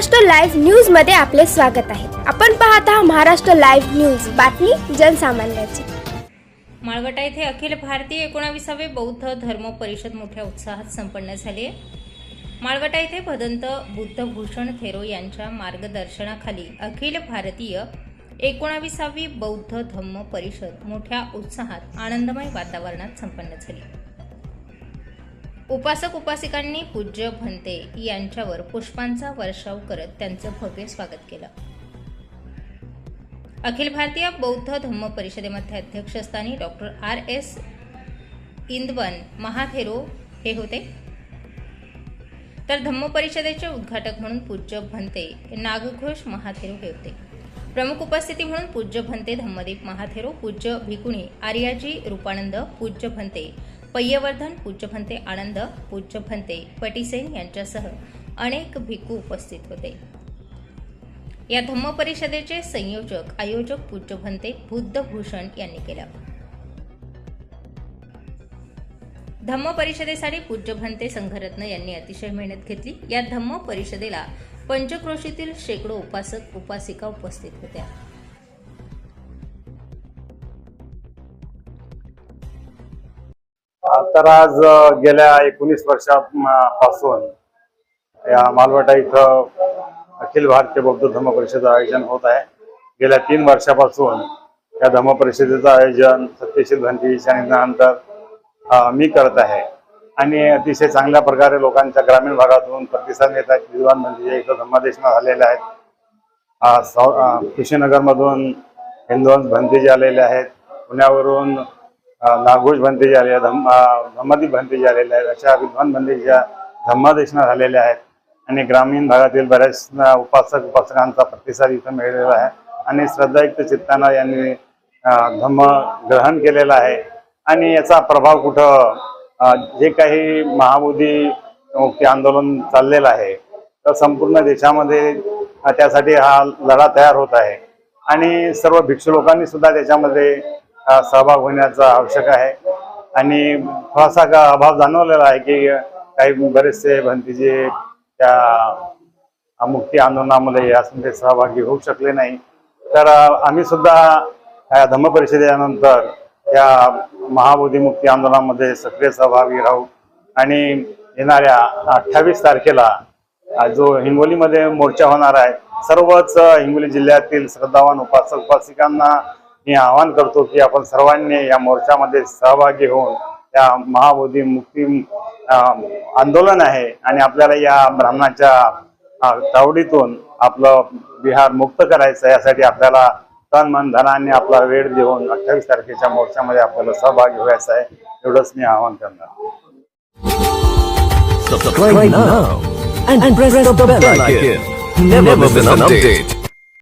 Maharashtra live न्यूजमध्ये आपले स्वागत आहे. आपण पाहत आहात महाराष्ट्र लाईव्ह न्यूज. बातमी जनसामान्याची. माळवटा येथे अखिल भारतीय एकोणाविसावे बौद्ध धर्म परिषद मोठ्या उत्साहात संपन्न झाली आहे. माळवटा येथे भदंत बुद्धभूषण थेरो यांच्या मार्गदर्शनाखाली अखिल भारतीय एकोणाविसावी बौद्ध धम्म परिषद मोठ्या उत्साहात आनंदमय वातावरणात संपन्न झाली. उपासक उपासिकांनी पूज्य भंते यांच्यावर पुष्पांचा वर्षाव करत त्यांचं भव्य स्वागत केलं. अखिल भारतीय बौद्ध धम्म परिषदेमध्ये अध्यक्षस्थानी doctor R S Indawan Mahathero हे होते. तर धम्म परिषदेचे उद्घाटक म्हणून पूज्य भंते नागघोष महाथेरो हे होते. प्रमुख उपस्थिती म्हणून पूज्य भंते धम्मदीप महाथेरो पूज्य भिकुणी आर्याजी रूपानंद पूज्य भंते पय्यवर्धन पूज्यभंते आनंद पूज्यभंते पटीसेन पटिसेन यांच्यासह अनेक भिक्खू उपस्थित होते. या धम्म परिषदेचे संयोजक आयोजक पूज्यभंते बुद्धभूषण यांनी केलं. धम्म परिषदेसाठी पूज्यभंते संघरत्न यांनी अतिशय मेहनत घेतली. या धम्म परिषदेला पंचक्रोशीतील शेकडो उपासक उपासिका उपस्थित होत्या. तर आज गेल्या एकोणीस वर्षापासून या मालवटा इथं अखिल भारतीय बौद्ध धर्म परिषदेचं आयोजन होत आहे. गेल्या तीन वर्षापासून या धर्म परिषदेचं आयोजन सत्यशील भंतीच्या निधनानंतर मी करत आहे. आणि अतिशय चांगल्या प्रकारे लोकांच्या ग्रामीण भागातून प्रतिसाद येत आहेत. विद्वान म्हणजे इथं धम्मदेशना झालेले आहेत. अ, सौ- अ, कुशीनगरमधून हिंदवंत भंतेजी आलेले आहेत. पुण्यावरून नागोष नागोश भंतेजी आले धम्म अ, भंतेजी आहेत अशा विद्वान भंतेजीच्या धम्मादेशना झालेल्या आहेत आणि ग्रामीण भागातील बऱ्याच उपासक उपासकांचा प्रतिसाद इथं मिळालेला आहे आणि श्रद्धायुक्त चित्ताना यांनी धम्म ग्रहण केलेला आहे आणि याचा प्रभाव कुठं जे काही महाबोधी मुक्ती आंदोलन चाललेलं आहे तर संपूर्ण देशामध्ये त्यासाठी हा लढा तयार होत आहे आणि सर्व भिक्षू लोकांनी सुद्धा त्याच्यामध्ये सहभाग होण्याचा आवश्यक आहे. आणि थोडासा का अभाव जाणवलेला आहे की काही बरेचसे भंतीजे त्या मुक्ती आंदोलनामध्ये यामध्ये सहभागी होऊ शकले नाही. तर आम्ही सुद्धा या धम्म परिषदेनंतर या महाबोधी मुक्ती आंदोलनामध्ये सक्रिय सहभागी राहू आणि येणाऱ्या अठ्ठावीस तारखेला जो हिंगोलीमध्ये मोर्चा होणार आहे सर्वच हिंगोली जिल्ह्यातील श्रद्धावान उपासक उपासिकांना मी आवाहन करतो की आपण सर्वांनी या मोर्चामध्ये सहभागी होऊन या महाबोधी मुक्ती आंदोलन आहे आणि आपल्याला या ब्राह्मणाच्या तावडीतून आपलं बिहार मुक्त करायचं यासाठी आपल्याला तन मन धनाने आपला वेळ देऊन अठ्ठावीस तारखेच्या मोर्चामध्ये आपल्याला सहभागी व्हायचं आहे एवढंच मी आवाहन करणार.